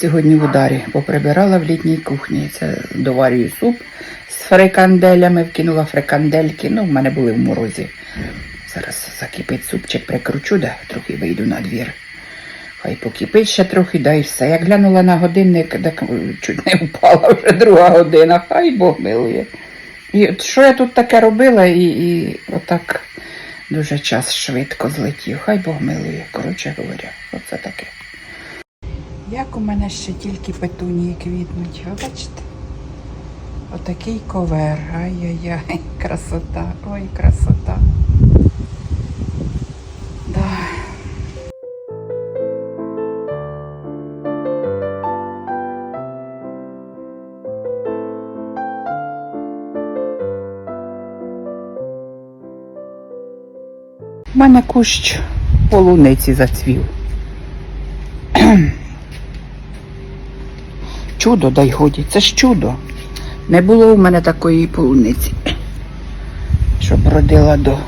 Сьогодні в ударі поприбирала в літній кухні. Це доварюю суп з фриканделями, вкинула фрикандельки. Ну, в мене були в морозі. Зараз закипить супчик, прикручу, да трохи вийду на двір. Хай покипить ще трохи, да і все. Як глянула на годинник, так е, чуть не впала вже друга година. Хай Бог милує. І от що я тут таке робила, і, і отак дуже час швидко злетів. Хай Бог милує, коротше говоря, оце таке. Як у мене ще тільки петунії квітнуть, ви бачите? Отакий ковер. Ай-яй-яй, красота, ой, красота. У мене кущ полуниці зацвів. Чудо, дай годі, це ж чудо. Не було в мене такої полуниці, щоб родила до,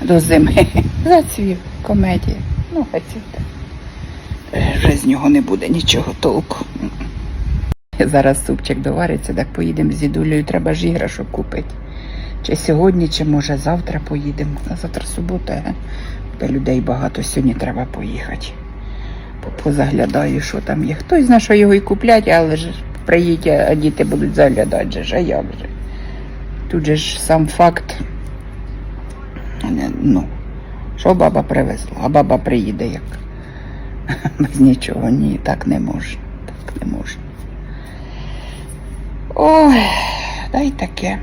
до зими. Зацвів комедія. Ну, хай. Е, Вже з нього не буде нічого толку. Зараз супчик довариться, так поїдемо з дідулею, треба ж іграшок купити. Чи сьогодні, чи може завтра поїдемо. Завтра субота, ге? Та людей багато, сьогодні треба поїхати. По- Позаглядаю, що там є. Хтось знає, що його і куплять, але ж приїдь, а діти будуть заглядати а як же? Тут же ж сам факт. Ну, що баба привезла, а баба приїде як. Без нічого, ні, так не можна. Так не можна. Ой, та й таке.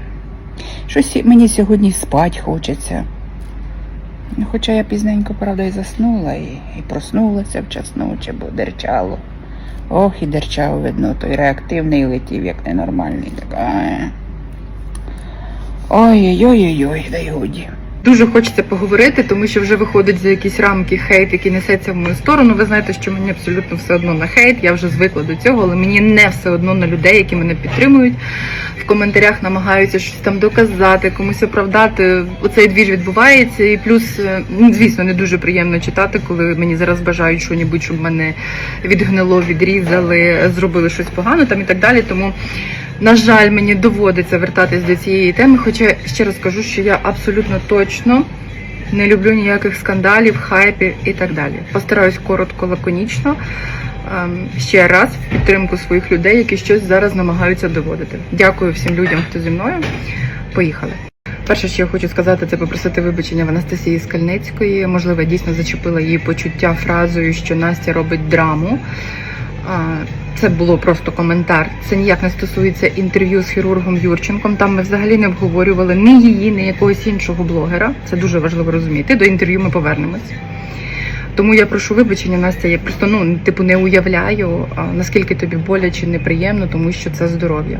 Щось мені сьогодні спать хочеться. Ну, Хоча я пізненько, правда, і заснула, і, і проснулася вчасно, час ночі, бо дерчало. Ох, і дерчав, видно, той реактивний летів, як ненормальний. Так, ай. Ой-ой-ой-ой, дай годі. Дуже хочеться поговорити, тому що вже виходить за якісь рамки хейт, який несеться в мою сторону. Ви знаєте, що мені абсолютно все одно на хейт. Я вже звикла до цього, але мені не все одно на людей, які мене підтримують. В коментарях намагаються щось там доказати, комусь оправдати. Оцей двіж відбувається. І плюс, е, ну, звісно, не дуже приємно читати, коли мені зараз бажають що-небудь, щоб мене відгнило, відрізали, зробили щось погано там і так далі. Тому. На жаль, мені доводиться вертатись до цієї теми, хоча ще раз кажу, що я абсолютно точно не люблю ніяких скандалів, хайпів і так далі. Постараюсь коротко, лаконічно. Ем, Ще раз в підтримку своїх людей, які щось зараз намагаються доводити. Дякую всім людям, хто зі мною. Поїхали. Перше, що я хочу сказати, це попросити вибачення в Анастасії Скальницької. Можливо, я дійсно зачепила її почуття фразою, що Настя робить драму. Це було просто коментар. Це ніяк не стосується інтерв'ю з хірургом Юрченком. Там ми взагалі не обговорювали ні її, ні якогось іншого блогера. Це дуже важливо розуміти. До інтерв'ю ми повернемось. Тому я прошу вибачення, Настя. Я просто ну типу не уявляю, наскільки тобі боляче неприємно, тому що це здоров'я.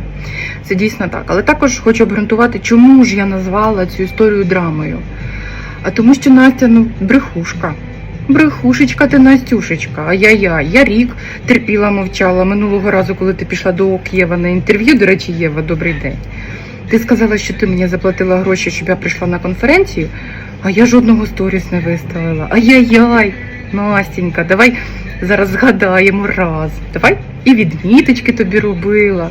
Це дійсно так. Але також хочу обґрунтувати, чому ж я назвала цю історію драмою. А тому, що Настя ну брехушка. Брехушечка ти Настюшечка, ай-яй-яй. Я рік терпіла, мовчала. Минулого разу, коли ти пішла до Києва на інтерв'ю, до речі, Єва, добрий день. Ти сказала, що ти мені заплатила гроші, щоб я прийшла на конференцію, а я жодного сторіс не виставила. Ай-яй-яй, Настенька, давай зараз згадаємо раз. Давай і відміточки тобі робила.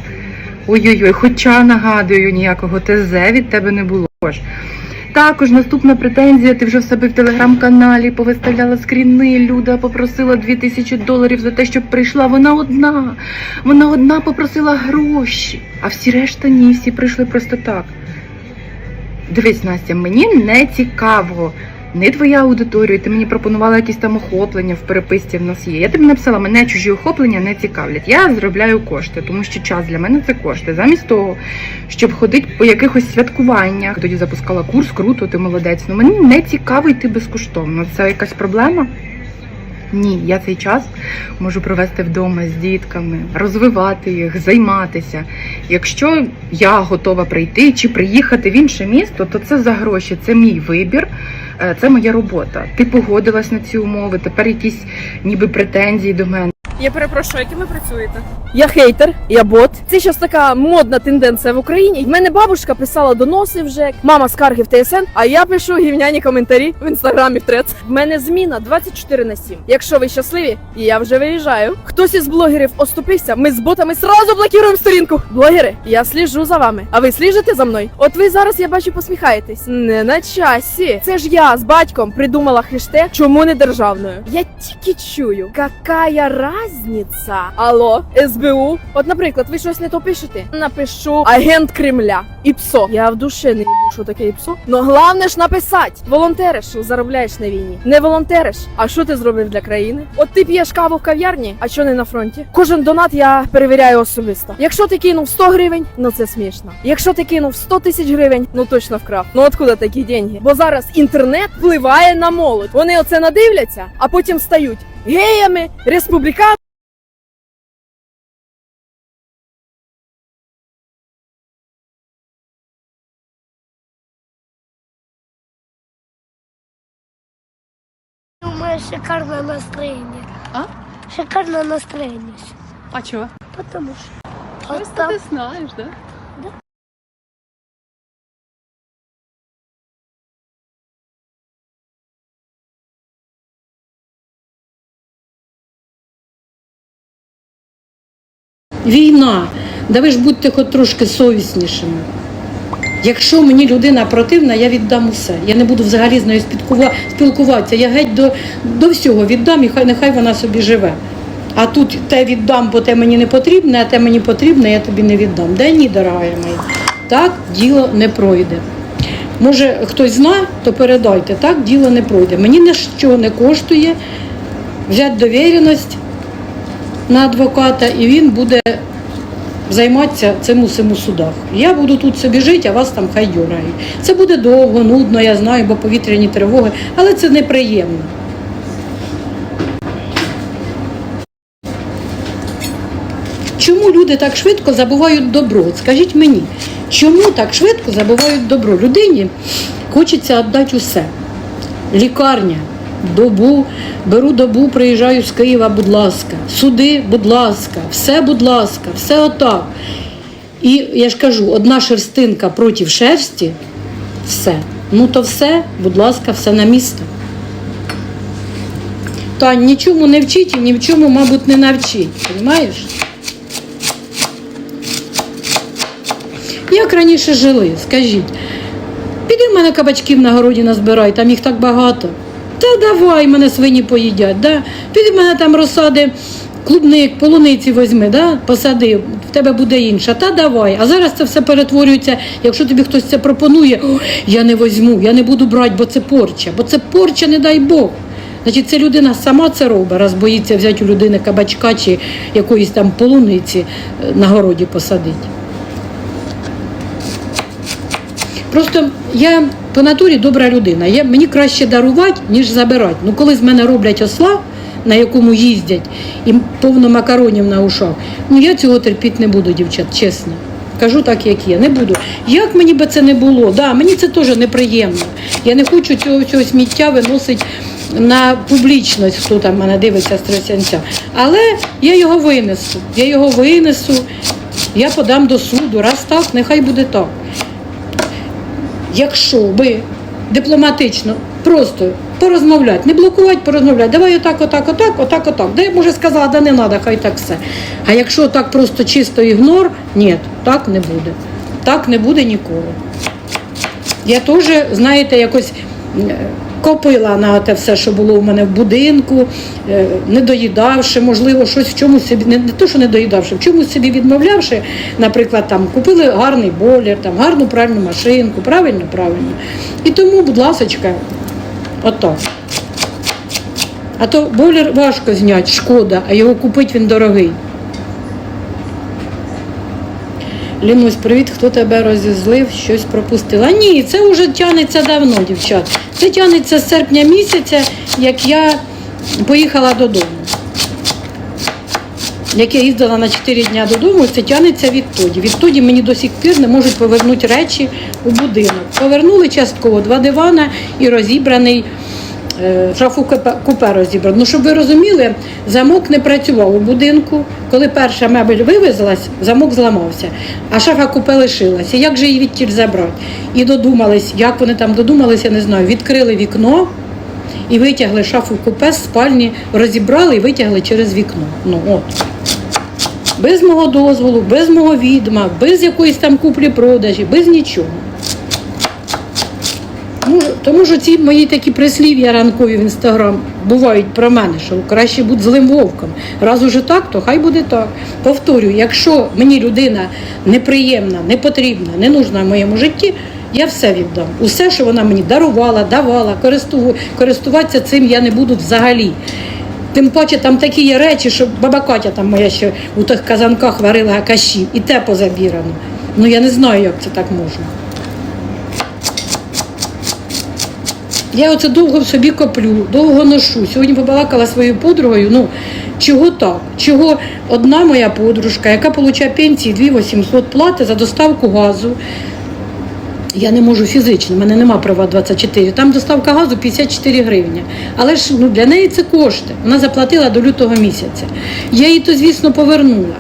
Ой-ой-ой, хоча нагадую, ніякого ТЗ від тебе не було. ж. Також наступна претензія. Ти вже в себе в телеграм-каналі повиставляла скріни. Люда попросила 2000 доларів за те, щоб прийшла. Вона одна. Вона одна попросила гроші, а всі решта ні, всі прийшли просто так. Дивись, Настя, мені не цікаво. Не твоя аудиторія, ти мені пропонувала якісь там охоплення в переписці в нас є. Я тобі написала, мене чужі охоплення не цікавлять. Я заробляю кошти, тому що час для мене це кошти. Замість того, щоб ходити по якихось святкуваннях. Тоді запускала курс, круто, ти молодець. Ну мені не цікаво йти безкоштовно. Це якась проблема? Ні, я цей час можу провести вдома з дітками, розвивати їх, займатися. Якщо я готова прийти чи приїхати в інше місто, то це за гроші, це мій вибір, це моя робота. Ти погодилась на ці умови, тепер якісь ніби претензії до мене. Я перепрошую, яким ви працюєте? Я хейтер, я бот. Це щось така модна тенденція в Україні. В мене бабушка писала доноси вже, мама скарги в ТСН, а я пишу гівняні коментарі в інстаграмі в трец. В мене зміна 24 на 7. Якщо ви щасливі, я вже виїжджаю. Хтось із блогерів оступився, ми з ботами сразу блокуємо сторінку. Блогери, я сліжу за вами. А ви сліжите за мною? От ви зараз я бачу посміхаєтесь. Не на часі. Це ж я з батьком придумала хештег чому не державною. Я тільки чую, какая разниця? Алло, СБУ. От, наприклад, ви щось не то пишете. Напишу агент Кремля. ІПСО. Я в душі не їбу, що таке ІПСО. Но головне ж написати. Волонтериш, що заробляєш на війні. Не волонтериш. А що ти зробив для країни? От ти п'єш каву в кав'ярні, а що не на фронті? Кожен донат я перевіряю особисто. Якщо ти кинув 100 гривень, ну це смішно. Якщо ти кинув 100 тисяч гривень, ну точно вкрав. Ну откуда такі деньги? Бо зараз інтернет впливає на молодь. Вони оце надивляться, а потім стають геями, республіканцями. У меня шикарное настроение. А? Шикарное настроение. А чого? Потому что... Просто ти знаєш, да? Війна, да ви ж будьте хоч трошки совіснішими. Якщо мені людина противна, я віддам усе. Я не буду взагалі з нею спілкува- спілкуватися. Я геть до, до всього віддам і хай нехай вона собі живе. А тут те віддам, бо те мені не потрібне, а те мені потрібне, я тобі не віддам. Да ні, дорога моя. Так діло не пройде. Може, хтось знає, то передайте, так діло не пройде. Мені нічого не коштує взяти довіреність на адвоката, і він буде займатися цим усім у судах. Я буду тут собі жити, а вас там хай дюрають. Це буде довго, нудно, я знаю, бо повітряні тривоги, але це неприємно. Чому люди так швидко забувають добро? Скажіть мені, чому так швидко забувають добро? Людині хочеться віддати усе. Лікарня, добу, беру добу, приїжджаю з Києва, будь ласка, суди, будь ласка, все, будь ласка, все отак. І я ж кажу, одна шерстинка проти шерсті, все. Ну то все, будь ласка, все на місце. Тань, нічому не вчить і ні в чому, мабуть, не навчить. Розумієш? Як раніше жили, скажіть. Піди в мене кабачків на городі назбирай, там їх так багато. Та давай мене свині поїдять. Да? Піди мене там розсади, клубник, полуниці возьми, да? посади, в тебе буде інша. Та давай. А зараз це все перетворюється, якщо тобі хтось це пропонує, я не возьму, я не буду брати, бо це порча, бо це порча, не дай Бог. Значить, це людина сама це робить, раз боїться взяти у людини кабачка чи якоїсь там полуниці е, на городі посадити. Просто я по натурі добра людина. Я, мені краще дарувати, ніж забирати. Ну, коли з мене роблять осла, на якому їздять, і повно макаронів на ушах, ну я цього терпіти не буду, дівчат, чесно. Кажу так, як є. Не буду. Як мені би це не було, да, мені це теж неприємно. Я не хочу цього всього сміття виносити на публічність, хто там мене дивиться з Тросянця. Але я його винесу. Я його винесу, я подам до суду. Раз так, нехай буде так якщо би дипломатично просто порозмовляти, не блокувати, порозмовляти, давай отак, отак, отак, отак, отак. Де може сказала, да не треба, хай так все. А якщо так просто чисто ігнор, ні, так не буде. Так не буде ніколи. Я теж, знаєте, якось копила на те все, що було в мене в будинку, е, не доїдавши, можливо, щось в чомусь собі, не, то, що не доїдавши, в чомусь собі відмовлявши, наприклад, там купили гарний бойлер, там гарну пральну машинку, правильно, правильно. І тому, будь ласочка, ото. А то бойлер важко зняти, шкода, а його купити він дорогий. Лінусь, привіт, хто тебе розізлив, щось пропустила. Ні, це вже тягнеться давно, дівчат. Це тягнеться з серпня місяця, як я поїхала додому. Як я їздила на 4 дні додому, це тягнеться відтоді. Відтоді мені до сих пір не можуть повернути речі у будинок. Повернули частково два дивана і розібраний шафу купе, розібрано. Ну, щоб ви розуміли, замок не працював у будинку. Коли перша мебель вивезлась, замок зламався, а шафа купе лишилася. Як же її відтіль забрати? І додумались, як вони там додумались, я не знаю. Відкрили вікно і витягли шафу купе з спальні, розібрали і витягли через вікно. Ну от. Без мого дозволу, без мого відома, без якоїсь там куплі-продажі, без нічого. Тому, тому що ці мої такі прислів'я ранкові в інстаграм бувають про мене, що краще бути злим вовком. Раз уже так, то хай буде так. Повторюю, якщо мені людина неприємна, не потрібна, не нужна в моєму житті, я все віддам. Усе, що вона мені дарувала, давала, користуватися цим я не буду взагалі. Тим паче там такі є речі, що баба Катя там моя ще у тих казанках варила каші, і те позабірано. Ну я не знаю, як це так можна. Я оце довго в собі коплю, довго ношу. Сьогодні побалакала своєю подругою. Ну чого так? Чого одна моя подружка, яка отримує пенсії 2800 плати за доставку газу. Я не можу фізично, в мене нема права 24. Там доставка газу 54 гривні. Але ж ну, для неї це кошти. Вона заплатила до лютого місяця. Я їй то, звісно, повернула.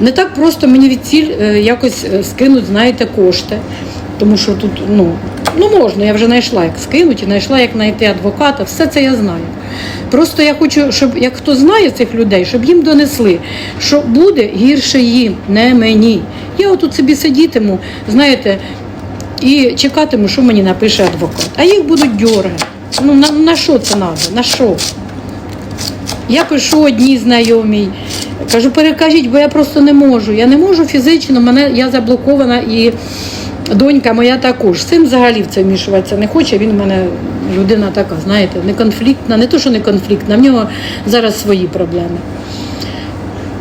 Не так просто мені від ціль е, якось е, скинуть, знаєте, кошти. Тому що тут, ну, ну можна, я вже знайшла, як скинуть, і знайшла, як знайти адвоката, все це я знаю. Просто я хочу, щоб як хто знає цих людей, щоб їм донесли, що буде гірше їм, не мені. Я отут собі сидітиму, знаєте, і чекатиму, що мені напише адвокат. А їх будуть дьоргати. Ну на, на що це треба? На що? Я пишу одній знайомій, кажу, перекажіть, бо я просто не можу. Я не можу фізично, мене я заблокована і донька моя також. Син взагалі в це вмішуватися не хоче. Він в мене людина така, знаєте, не конфліктна, не то, що не конфліктна, в нього зараз свої проблеми.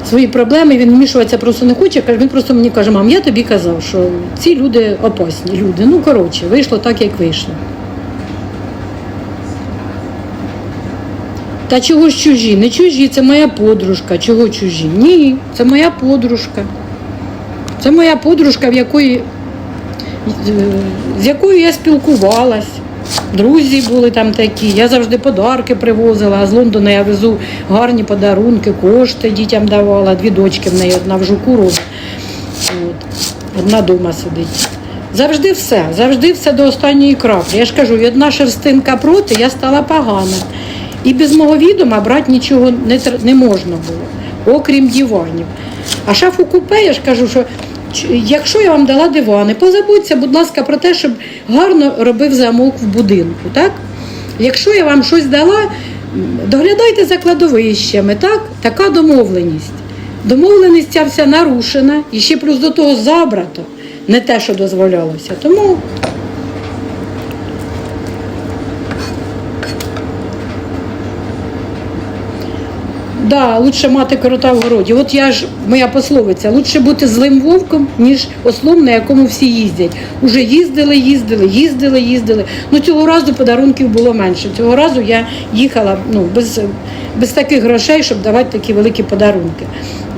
Свої проблеми він вмішуватися просто не хоче. Він просто мені каже, мам, я тобі казав, що ці люди опасні люди. Ну коротше, вийшло так, як вийшло. Та чого ж чужі? Не чужі, це моя подружка. Чого чужі? Ні, це моя подружка. Це моя подружка, в якої, з якою я спілкувалась. Друзі були там такі. Я завжди подарки привозила, а з Лондона я везу гарні подарунки, кошти дітям давала. Дві дочки в неї, одна в жуку робить, одна вдома сидить. Завжди все, завжди все до останньої краплі. Я ж кажу, одна шерстинка проти, я стала погана. І без мого відома брати нічого не, не можна було, окрім диванів. А шафу купе, я ж кажу, що якщо я вам дала дивани, позабудьте, будь ласка, про те, щоб гарно робив замок в будинку. Так? Якщо я вам щось дала, доглядайте за кладовищами, так? така домовленість. Домовленість ця вся нарушена і ще плюс до того забрато, не те, що дозволялося. Тому Да, лучше мати корота в городі. От я ж, моя пословиця, лучше бути злим вовком, ніж ослом, на якому всі їздять. Уже їздили, їздили, їздили, їздили. Ну цього разу подарунків було менше. Цього разу я їхала ну, без, без таких грошей, щоб давати такі великі подарунки.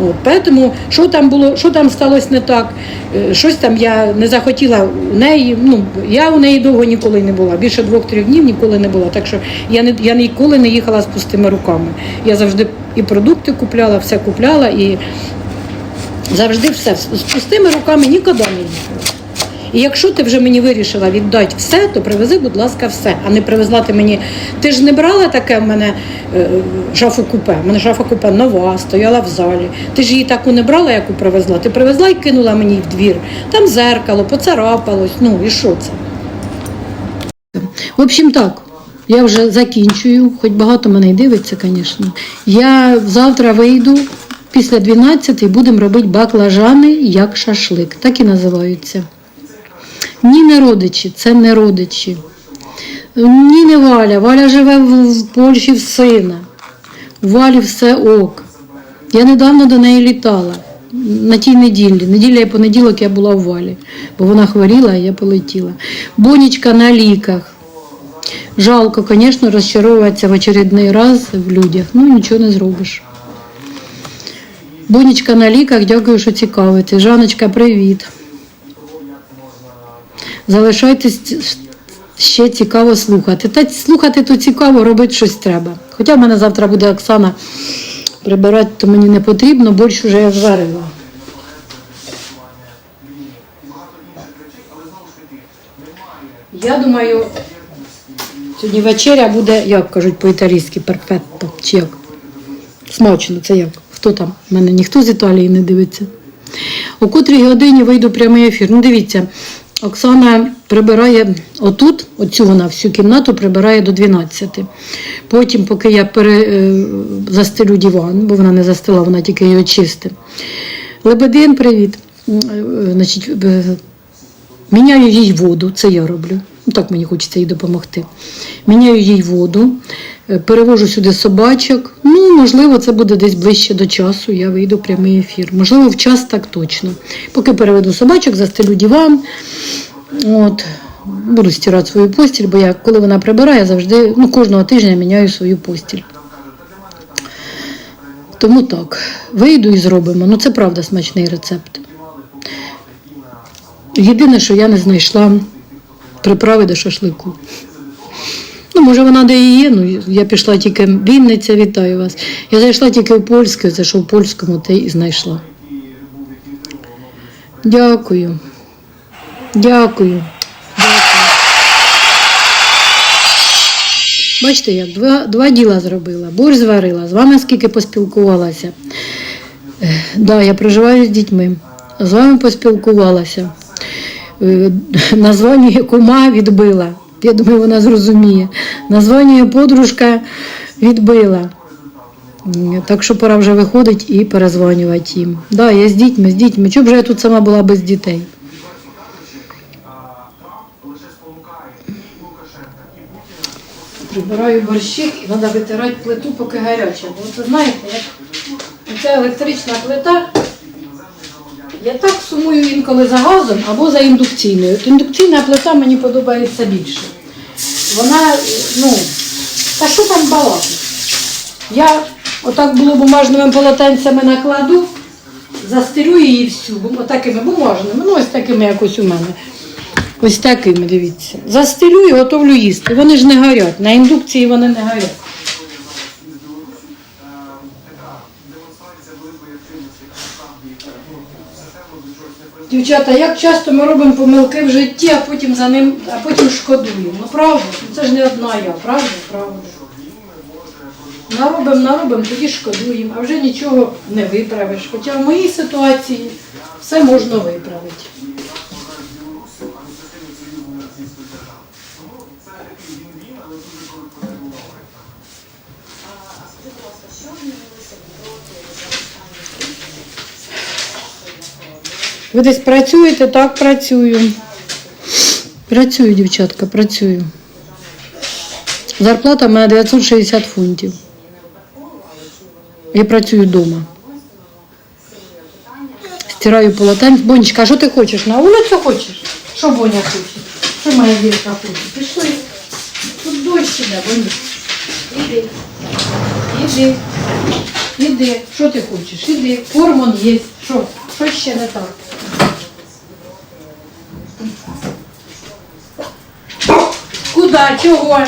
От, тому, що там було, що там сталося не так, е, щось там я не захотіла у неї. Ну, я у неї довго ніколи не була. Більше двох-трьох днів ніколи не була. Так що я не я ніколи не їхала з пустими руками. Я завжди і продукти купляла, все купляла і завжди все. З пустими руками ніколи не їхала. І якщо ти вже мені вирішила віддати все, то привези, будь ласка, все. А не привезла ти мені. Ти ж не брала таке в мене е, шафу купе. У мене шафа купе нова, стояла в залі. Ти ж її таку не брала, яку привезла. Ти привезла і кинула мені в двір. Там зеркало, поцарапалось. Ну і що це? В общем, так. Я вже закінчую, хоч багато мене й дивиться, звісно. Я завтра вийду після 12 і будемо робити баклажани як шашлик. Так і називаються. Ні, не родичі, це не родичі. Ні, не Валя. Валя живе в, в Польщі в сина. Валі все ок. Я недавно до неї літала. На тій неділі. Неділя і понеділок я була у Валі, бо вона хворіла, а я полетіла. Бонечка на ліках. Жалко, звісно, розчаровуватися в очередний раз в людях. Ну, нічого не зробиш. Бонечка на ліках, дякую, що цікавите. Жаночка, привіт. Залишайтесь ще цікаво слухати. Та слухати то цікаво, робити щось треба. Хоча в мене завтра буде Оксана прибирати, то мені не потрібно, борщ вже я зварила. Я думаю, сьогодні вечеря буде, як кажуть по-італійськи, перфетто. Чи як? Смачно, це як? Хто там? Мене ніхто з Італії не дивиться. О котрій годині вийду прямий ефір. Ну, дивіться, Оксана прибирає отут, оцю вона всю кімнату прибирає до 12. Потім, поки я пере, е, застелю диван, бо вона не застила, вона тільки її очистить. Лебедин, привіт. Е, Значить, е, Міняю їй воду, це я роблю. Ну, так мені хочеться їй допомогти. Міняю їй воду, перевожу сюди собачок. Ну, можливо, це буде десь ближче до часу. Я вийду в прямий ефір. Можливо, в час так точно. Поки переведу собачок, застелю диван. От. Буду стирати свою постіль, бо я, коли вона прибирає, завжди ну, кожного тижня міняю свою постіль. Тому так, вийду і зробимо. Ну, це правда смачний рецепт. Єдине, що я не знайшла приправи до шашлику. Ну, може, вона де і є, ну я пішла тільки Вінниця, вітаю вас. Я зайшла тільки в польське, це що в польському, те і знайшла. Дякую. Дякую. Дякую. Бачите, як два, два діла зробила. Борщ зварила, з вами скільки поспілкувалася. Ех, Да, я проживаю з дітьми. З вами поспілкувалася. Е, Названня кума відбила. Я думаю, вона зрозуміє. Названня подружка відбила. Так що пора вже виходить і перезвонювати їм. Да, я з дітьми, з дітьми. Чому б же я тут сама була без дітей? Прибираю борщик і треба витирати плиту, поки гаряча. Бо це знаєте, як ця електрична плита. Я так сумую інколи за газом або за індукційною. От індукційна плита мені подобається більше. Вона, ну, та що там балакати? Я отак було бумажними полотенцями накладу, застелю її всю, отакими бумажними, ну ось такими якось у мене. Ось такими, дивіться. Застелю і готовлю їсти. Вони ж не горять. На індукції вони не горять. Дівчата, як часто ми робимо помилки в житті, а потім за ним, а потім шкодуємо. Ну правда, Ну, це ж не одна я, правда, правда. Наробимо, наробимо, тоді шкодуємо, а вже нічого не виправиш. Хоча в моїй ситуації все можна виправити. Ви десь працюєте? Так, працюю. Працюю, дівчатка, працюю. Зарплата в мене 960 фунтів. Я працюю вдома. Стираю полотенце. Бонечка, а що ти хочеш? На вулицю хочеш? Що Боня хоче? Що моя дівчинка хоче? Пішли. Тут дощ іде, Бонечка. Іди. Іди. Іди. Що ти хочеш? Іди. Формон є. Що? Що ще не так? Куда? Чого?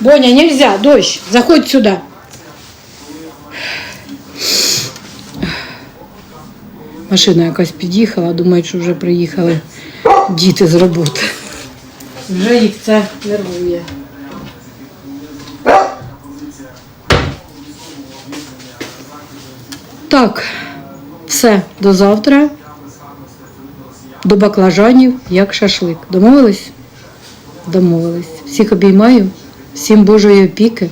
Боня, нельзя, дождь, заходь сюда. Машина якась під'їхала, думають, що вже приїхали діти з роботи. Вже їх це нервує. Так, все, до завтра. До баклажанів, як шашлик. Домовились? Домовились. Всіх обіймаю, всім Божої опіки,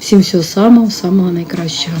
всім всього самого, самого найкращого.